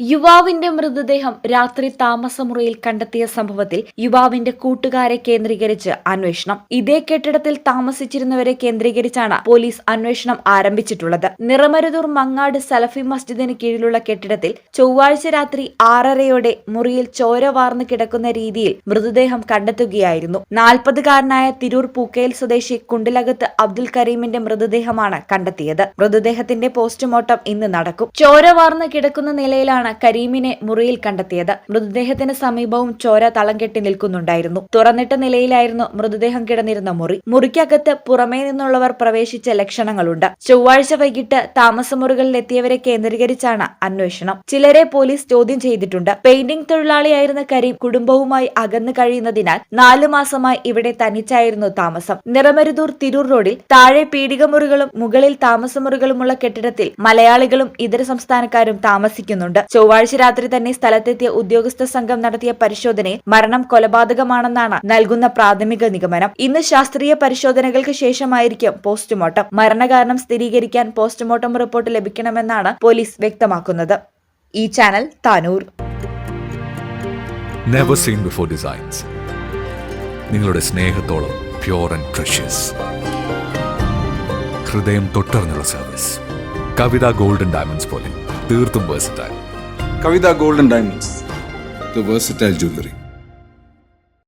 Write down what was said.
യുവാവിന്റെ മൃതദേഹം രാത്രി താമസമുറിയിൽ കണ്ടെത്തിയ സംഭവത്തിൽ യുവാവിന്റെ കൂട്ടുകാരെ കേന്ദ്രീകരിച്ച് അന്വേഷണം. ഇതേ കെട്ടിടത്തിൽ താമസിച്ചിരുന്നവരെ കേന്ദ്രീകരിച്ചാണ് പോലീസ് അന്വേഷണം ആരംഭിച്ചിട്ടുള്ളത്. നിറമരുതൂർ മങ്ങാട് സലഫി മസ്ജിദിന് കീഴിലുള്ള കെട്ടിടത്തിൽ ചൊവ്വാഴ്ച രാത്രി ആറരയോടെ മുറിയിൽ ചോര വാർന്നു കിടക്കുന്ന രീതിയിൽ മൃതദേഹം കണ്ടെത്തുകയായിരുന്നു. നാൽപ്പതുകാരനായ തിരൂർ പൂക്കയിൽ സ്വദേശി കുണ്ടിലകത്ത് അബ്ദുൽ കരീമിന്റെ മൃതദേഹമാണ് കണ്ടെത്തിയത്. മൃതദേഹത്തിന്റെ പോസ്റ്റ്മോർട്ടം ഇന്ന് നടക്കും. ചോര വാർന്ന് കിടക്കുന്ന നിലയിലാണ് കരീമിനെ മുറിയിൽ കണ്ടെത്തിയത്. മൃതദേഹത്തിന് സമീപവും ചോര തളം കെട്ടി നിൽക്കുന്നുണ്ടായിരുന്നു. തുറന്നിട്ട നിലയിലായിരുന്നു മൃതദേഹം കിടന്നിരുന്ന മുറി. മുറിക്കകത്ത് പുറമേ നിന്നുള്ളവർ പ്രവേശിച്ച ലക്ഷണങ്ങളുണ്ട്. ചൊവ്വാഴ്ച വൈകിട്ട് താമസമുറികളിൽ എത്തിയവരെ കേന്ദ്രീകരിച്ചാണ് അന്വേഷണം. ചിലരെ പോലീസ് ചോദ്യം ചെയ്തിട്ടുണ്ട്. പെയിന്റിംഗ് തൊഴിലാളിയായിരുന്ന കരീം കുടുംബവുമായി അകന്നു കഴിയുന്നതിനാൽ നാലു മാസമായി ഇവിടെ തനിച്ചായിരുന്നു താമസം. നിറമരുതൂർ തിരൂർ റോഡിൽ താഴെ പീഡികമുറികളും മുകളിൽ താമസമുറികളുമുള്ള കെട്ടിടത്തിൽ മലയാളികളും ഇതര സംസ്ഥാനക്കാരും താമസിക്കുന്നുണ്ട്. ചൊവ്വാഴ്ച രാത്രി തന്നെ സ്ഥലത്തെത്തിയ ഉദ്യോഗസ്ഥ സംഘം നടത്തിയ പരിശോധനയിൽ മരണം കൊലപാതകമാണെന്നാണ് നൽകുന്ന പ്രാഥമിക നിഗമനം. ഇന്ന് ശാസ്ത്രീയ പരിശോധനകൾക്ക് ശേഷമായിരിക്കും പോസ്റ്റ്മോർട്ടം. മരണകാരണം സ്ഥിരീകരിക്കാൻ പോസ്റ്റ്മോർട്ടം റിപ്പോർട്ട് ലഭിക്കണമെന്നാണ് പോലീസ് വ്യക്തമാക്കുന്നത്. ഈ channel Tanur. Never seen before designs നിങ്ങളുടെ സ്നേഹത്തോളം പ്യോർ ആൻഡ് പ്രഷ്യസ് ഹൃദയം തൊട്ടറിഞ്ഞുള്ള സർവീസ് കവിത ഗോൾഡൻ ഡയമണ്ട്സ് പോലെ തീർത്തും versatile Kavitha golden diamonds. The versatile jewellery